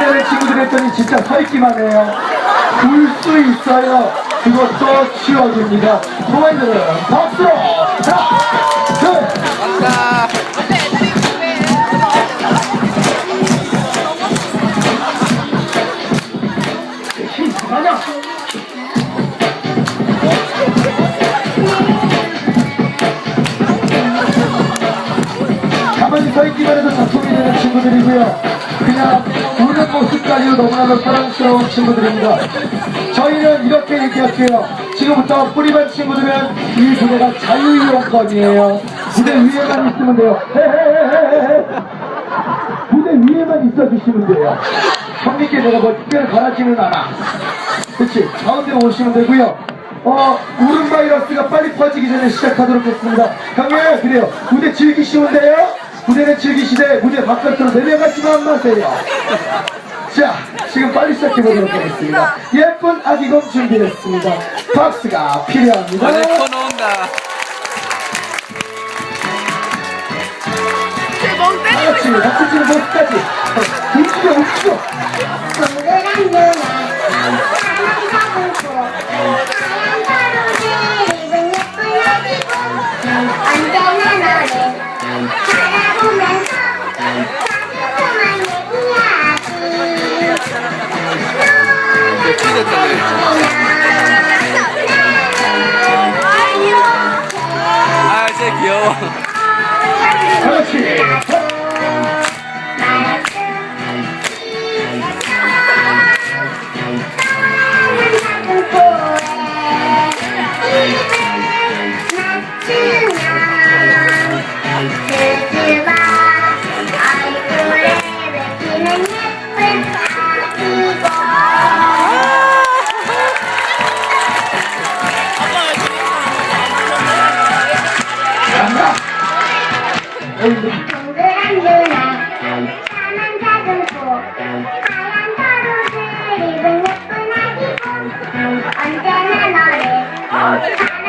때문에 친구들 했더니 진짜 서 있기만 해요. 울 수 있어요. 그것도 치워줍니다. 동아이들은 박수로! 하나, 둘! 가만히 서 있기만 해도 작품이 되는 친구들이고요. 그냥 모습까지도 너무나도 사랑스러운 친구들입니다. 저희는 이렇게 얘기할게요. 지금부터 뿌리반 친구들은 이 무대가 자유이용권이에요. 무대 위에만 있으면 돼요. 무대 위에만 있어주시면 돼요. 형님께 내가 뭐 특별히 바라지는 않아. 그치 가운데 오시면 되고요 어 울음 바이러스가 빨리 퍼지기 전에 시작하도록 했습니다 형님 그래요 무대 즐기시는데요 무대는 즐기시되 무대 바깥으로 내려가지만 마세요 자 지금 빨리 시작해보도록 하겠습니다. 예쁜 아기곰 준비했습니다. 박수가 필요합니다. 놓은다. 다같이 박수 치는 모습까지. 움직여 움직여 동그란 눈에 사랑 사고고 아, 진짜 귀여워. 동그란 눈에 까만 작은 코 하얀 가루를 입은 예쁜 아기고 언제나 너를